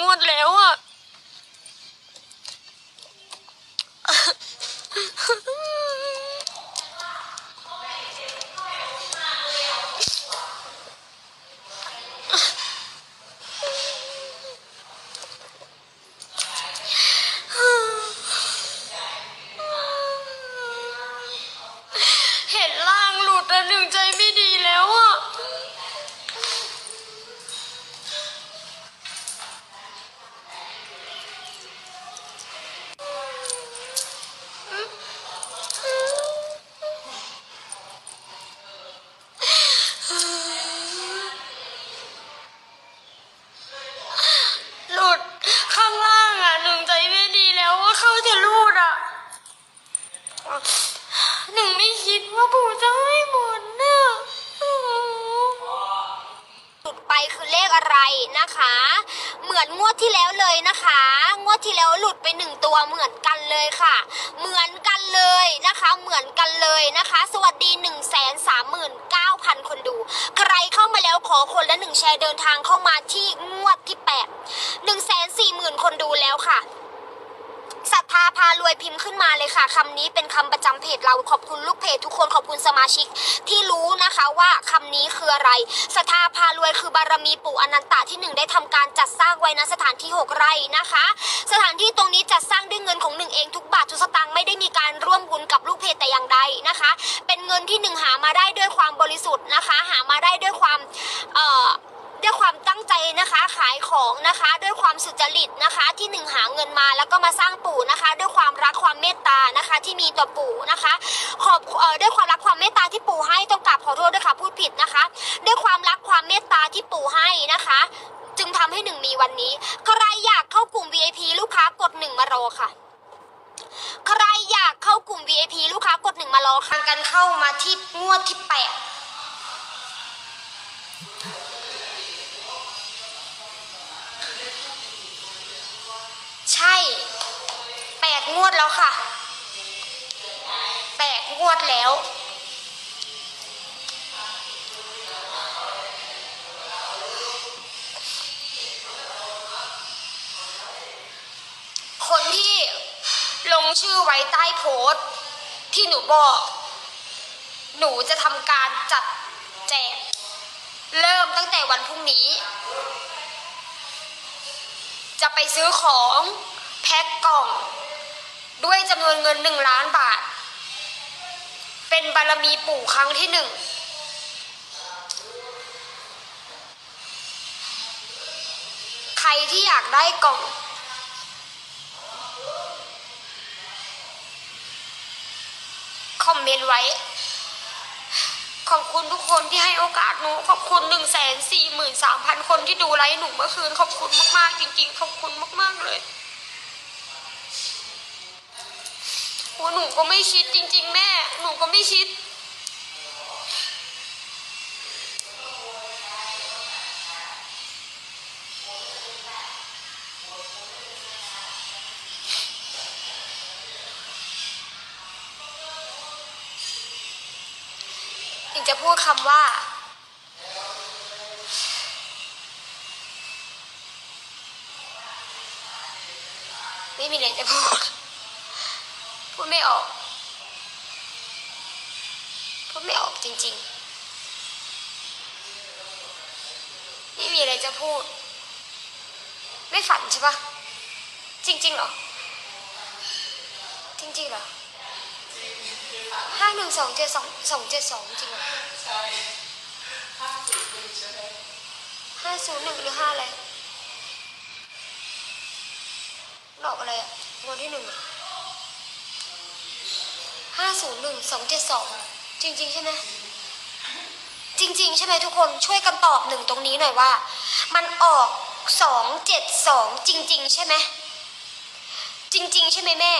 งวดแล้วอะ ว่าปู่จะให้หมดน่ะหลุดไปคือเลขอะไรนะคะ เหมือนงวดที่แล้วเลยนะคะ งวดที่แล้วหลุดไปหนึ่งตัวเหมือนกันเลยค่ะ เหมือนกันเลยนะคะ เหมือนกันเลยนะคะ สวัสดี1นึ่งแสนสามหมื่นเก้าพันคนดู ใครเข้ามาแล้วขอคนละหนึ่งแชร์เดินทางเข้ามาที่งวดที่แปดหนึ่งแสนสี่หมื่นคนดูแล้วค่ะ ศรัทธาพารวยพิมพ์ขึ้นมาเลยค่ะคำนี้เป็นคำประจำเพจเราขอบคุณลูกเพจทุกคนขอบคุณสมาชิกที่รู้นะคะว่าคำนี้คืออะไรศรัทธาพารวยคือบารมีปู่อนันตะที่หนึ่งได้ทำการจัดสร้างไว้ณสถานที่ 6 ไร่นะคะ สถานที่ตรงนี้จัดสร้างด้วยเงินของหนึ่งเองทุกบาททุกสตางค์ไม่ได้มีการร่วมบุญกับลูกเพจแต่อย่างใดนะคะ เป็นเงินที่หนึ่งหามาได้ด้วยความบริสุทธิ์นะคะ หามาได้ด้วยความเอ่อ ด้วยความตั้งใจนะคะขายของนะคะ ด้วยความสุจริตนะคะ ที่หนึ่งหาเงินมาแล้วก็มาสร้างปู่นะคะ ด้วยความรักความเมตตานะคะ ที่มีต่อปู่นะคะ ขอบเอ่อด้วยความรักความเมตตาที่ปู่ให้ต้องกราบขอโทษด้วยค่ะพูดผิดนะคะ ด้วยความรักความเมตตาที่ปู่ให้นะคะ จึงทำให้หนึ่งมีวันนี้ใครอยากเข้ากลุ่ม VIP ลูกค้ากดหนึ่งมารอค่ะใครอยากเข้ากลุ่ม VIP ลูกค้ากดหนึ่งมารอค่ะกันเข้ามาที่งวดที่แปด แปดงวดแล้วค่ะแปดงวดแล้ว คนที่ลงชื่อไว้ใต้โพสต์ที่หนูบอก หนูจะทำการจัดแจก เริ่มตั้งแต่วันพรุ่งนี้ จะไปซื้อของ แพ็คกล่อง ด้วยจำนวนเงินหนึ่งล้านบาท เป็นบารมีปู่ครั้งที่หนึ่งใครที่อยากได้กล่องคอมเมนต์ไว้ ขอบคุณทุกคนที่ให้โอกาสหนู ขอบคุณหนึ่งแสนสี่หมื่นสามพันคนที่ดูไลฟ์หนูเมื่อคืน ขอบคุณมาก ๆ จริง ๆ ขอบคุณมาก ๆ เลย โอ้หนูก็ไม่คิดจริง ๆ แม่ หนูก็ไม่คิด ถึงจะพูดคำว่า ไม่มีอะไรจะพูด พูดไม่ออก พูดไม่ออกจริงๆ ไม่มีอะไรจะพูด ไม่ฝันใช่ปะจริงๆเหรอ จริงๆเหรอห้าหนึ่งสองเจ็ดสองสองเจ็ดสองจริงเหรอห้าศูนย์หนึ่งหรือห้าอะไรหลอกอะไรอะงวดที่หนึ่งอะ ห้าศูนย์หนึ่งสองเจ็ดสองจริง ๆ ใช่ไหมจริง ๆ ใช่ไหมทุกคนช่วยกันตอบหนึ่งตรงนี้หน่อยว่า มันออกสองเจ็ดสองจริง ๆ ใช่ไหมจริง ๆ ใช่ไหมแม่